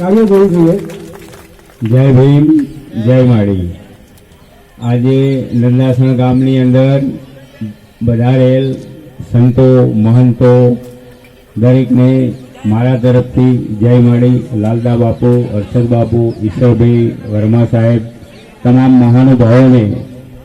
કાર્ય જોવું જોઈએ. જય ભીમ, જય માળી. આજે નંદાસણ ગામની અંદર બધારેલ સંતો, મહંતો, દરેકને મારા તરફથી જય માળી, લાલદા બાપુ, હર્ષદ બાપુ, ઈશ્વરભાઈ વર્મા સાહેબ, તમામ મહાનુભાવોને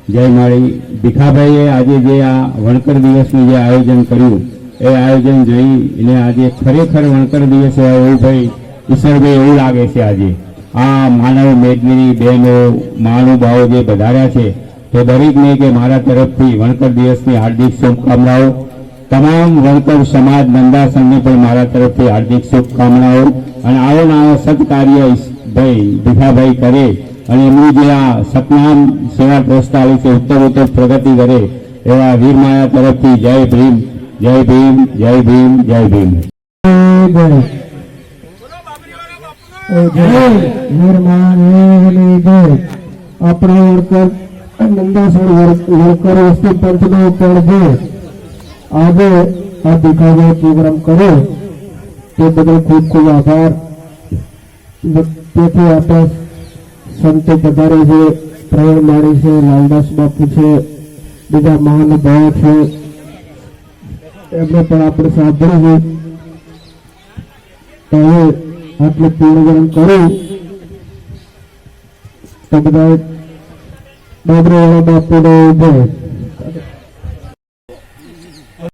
જય માળી. ભીખાભાઈએ આજે જે આ વણકર દિવસનું જે આયોજન કર્યું, એ આયોજન જોઈને આજે ખરેખર વણકર દિવસ એવું ભાઈ ઈશ્વરભાઈ એવું લાગે છે આજે. આ માનવ મેદની બહેનો, મહાનુભાવો જે વધાર્યા છે, તે દરેકને કે મારા તરફથી વણકર દિવસની હાર્દિક શુભકામનાઓ. તમામ વણકર સમાજ નંદાસનને પણ મારા તરફથી હાર્દિક શુભકામનાઓ. અને આવો નાનો સત્કાર્ય ભાઈ, ભીખાભાઈ કરે અને એમનું જે આ સતનામ સેવા ટ્રસ્ટ આવી છે ઉત્તરોત્તર ઉત્તર પ્રગતિ કરે, એવા વીરમાયા તરફથી જય ભીમ જય ભીમ જય ભીમ જય ભીમ. આપણા વર્કર નંદાસર વર્કર વસ્તુ પંચનો પણ છે આજે આ દેખાવો પ્રોગ્રામ કર્યો તે બદલ ખૂબ ખૂબ આભાર તેથી આપણે સંતો પધારે છે પ્રવીણ માળી છે લાલદાસ બાપુ છે બીજા મહાનુભાવો છે એમને પણ આપણે સાંભળ્યું છે તો હવે આટલું પૂર્ણ કરું તો બધા બાબરો બાપુનો ઊભો